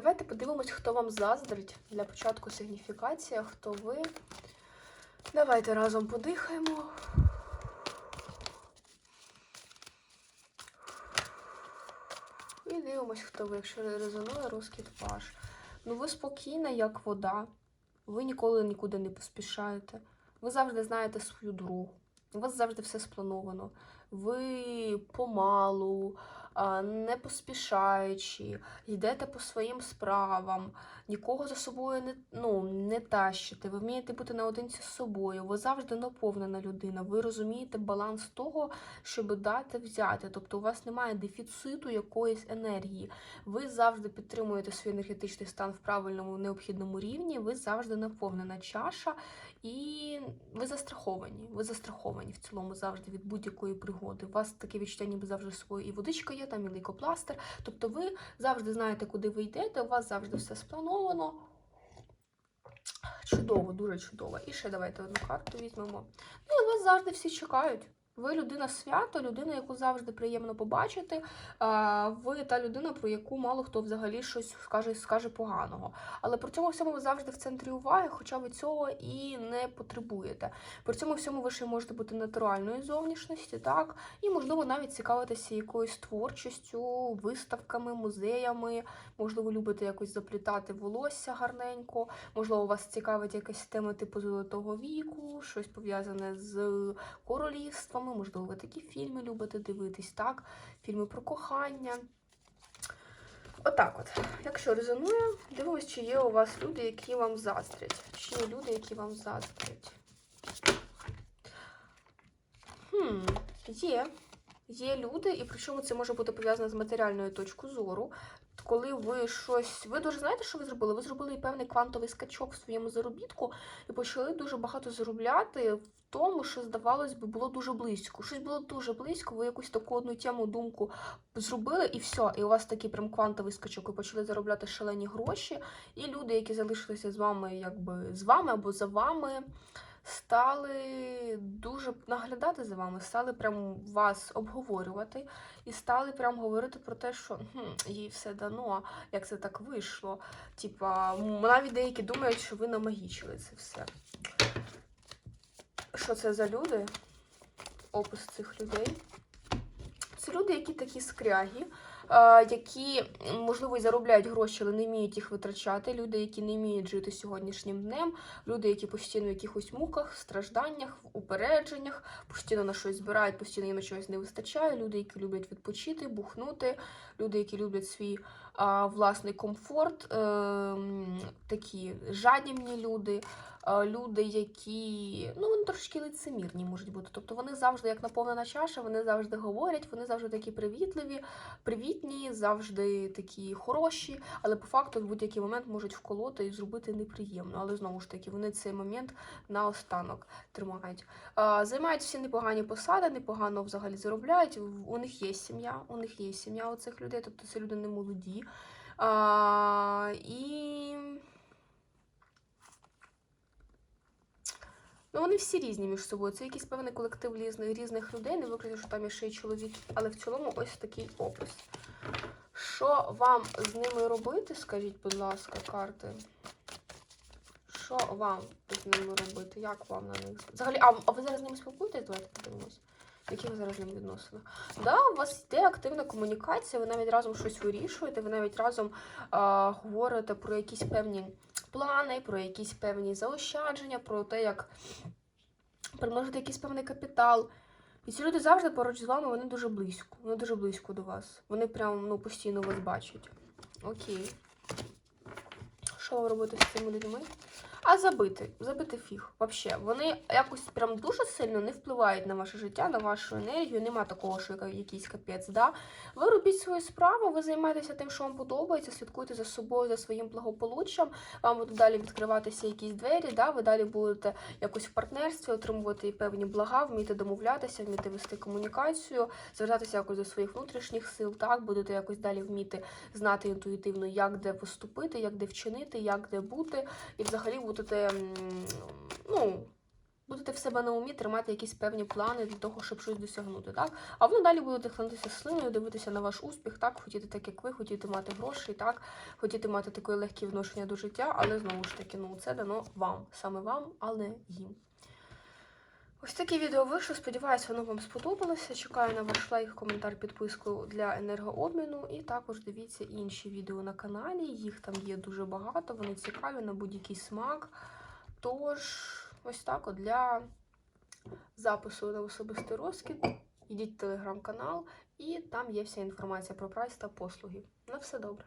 Давайте подивимось, хто вам заздрить. Для початку сигніфікація, хто ви. Давайте разом подихаємо. І дивимось, хто ви. Якщо резонує розкіт ваш. Ну, ви спокійна, як вода. Ви ніколи нікуди не поспішаєте. Ви завжди знаєте свою дорогу. У вас завжди все сплановано. Ви помалу, не поспішаючи, йдете по своїм справам, нікого за собою не, ну, не тащите, ви вмієте бути наодинці з собою, ви завжди наповнена людина, ви розумієте баланс того, щоб дати взяти. Тобто у вас немає дефіциту якоїсь енергії. Ви завжди підтримуєте свій енергетичний стан в правильному необхідному рівні, ви завжди наповнена. Чаша, і ви застраховані. Ви застраховані в цілому завжди від будь-якої пригоди. У вас таке відчуття, ніби завжди своє і водичка є, там і лейкопластер. Тобто ви завжди знаєте, куди ви йдете, у вас завжди все сплановано. Чудово, дуже чудово. І ще давайте одну карту візьмемо. Ну і вас завжди всі чекають. Ви людина свято, людина, яку завжди приємно побачити. Ви та людина, про яку мало хто взагалі щось скаже, скаже поганого. Але при цьому всьому ви завжди в центрі уваги, хоча ви цього і не потребуєте. При цьому всьому ви ще можете бути натуральної зовнішності, так, і можливо навіть цікавитися якоюсь творчістю, виставками, музеями. Можливо, любите якось заплітати волосся гарненько. Можливо, вас цікавить якась тема типу золотого віку, щось пов'язане з королівствами. Можливо, ви такі фільми любите дивитись, так? Фільми про кохання. Отак от. Якщо резонує, дивимось, чи є у вас люди, які вам заздрять. Чи є люди, які вам заздрять. Хм, є. Є люди, і причому це може бути пов'язано з матеріальною точкою зору. Коли ви щось. Ви дуже знаєте, що ви зробили? Ви зробили певний квантовий скачок в своєму заробітку і почали дуже багато заробляти в тому, що, здавалось би, було дуже близько. Щось було дуже близько, ви якусь таку одну тему, думку зробили, і все. І у вас такий прям квантовий скачок, ви почали заробляти шалені гроші. І люди, які залишилися з вами, якби з вами або за вами стали дуже наглядати за вами, стали прям вас обговорювати і стали прям говорити про те, що хм, їй все дано, як це так вийшло. Типа, навіть деякі думають, що ви намагічили це все. Що це за люди? Опис цих людей. Це люди, які такі скряги, е, які, можливо, і заробляють гроші, але не вміють їх витрачати. Люди, які не вміють жити сьогоднішнім днем, люди, які постійно в якихось муках, стражданнях, упередженнях, постійно на щось збирають, постійно їм на чогось не вистачає. Люди, які люблять відпочити, бухнути, люди, які люблять свій власний комфорт, е, такі жадібні люди. Е, Люди, які ну вони трошки лицемірні можуть бути. Тобто вони завжди, як наповнена чаша, вони завжди говорять, вони завжди такі привітливі, привітні, завжди такі хороші, але по факту в будь-який момент можуть вколоти і зробити неприємно. Але знову ж таки, вони цей момент наостанок тримають. А, Займають всі непогані посади, непогано взагалі заробляють. У них є сім'я, у них є сім'я у цих людей, тобто це люди не молоді. А, і Ну, вони всі різні між собою. Це якийсь певний колектив різних, різних людей, не виключно, що там є ще й чоловік, але в цілому ось такий опис. Що вам з ними робити, скажіть, будь ласка, карти? Що вам з ними робити? Як вам на них? Взагалі, а, а ви зараз з ними спілкуєтесь? Давайте подивимось. Які ви зараз з ними відносини? Да, у вас йде активна комунікація, ви навіть разом щось вирішуєте, ви навіть разом а, говорите про якісь певні плани, про якісь певні заощадження, про те, як примножити якийсь певний капітал. І ці люди завжди поруч з вами, вони дуже близько. Вони дуже близько до вас. Вони прям ну, постійно вас бачать. Окей. Що робити з цими людьми? А забити, забити фіг. Вообще, вони якось прям дуже сильно не впливають на ваше життя, на вашу енергію. Нема такого, що якийсь капець. Да? Ви робіть свою справу, ви займаєтеся тим, що вам подобається, слідкуйте за собою, за своїм благополуччям. Вам будуть далі відкриватися якісь двері. Да? Ви далі будете якось в партнерстві отримувати певні блага, вміти домовлятися, вміти вести комунікацію, звертатися якось до своїх внутрішніх сил. Так, будете якось далі вміти знати інтуїтивно, як де поступити, як де вчинити, як де бути, і взагалі будете ну. будете в себе на умі тримати якісь певні плани для того, щоб щось досягнути, так? А ви далі будете хлинутися слиною, дивитися на ваш успіх, так, хотіти так, як ви, хотіти мати гроші, так, хотіти мати таке легке відношення до життя, але знову ж таки, ну, це дано вам, саме вам, а не їм. Ось таке відео вийшло. Сподіваюся, воно вам сподобалося. Чекаю на ваш лайк, коментар, підписку для енергообміну. І також дивіться інші відео на каналі. Їх там є дуже багато, вони цікаві на будь-який смак. Тож, ось так от для запису на особистий розкид. Йдіть в телеграм-канал, і там є вся інформація про прайс та послуги. На все добре.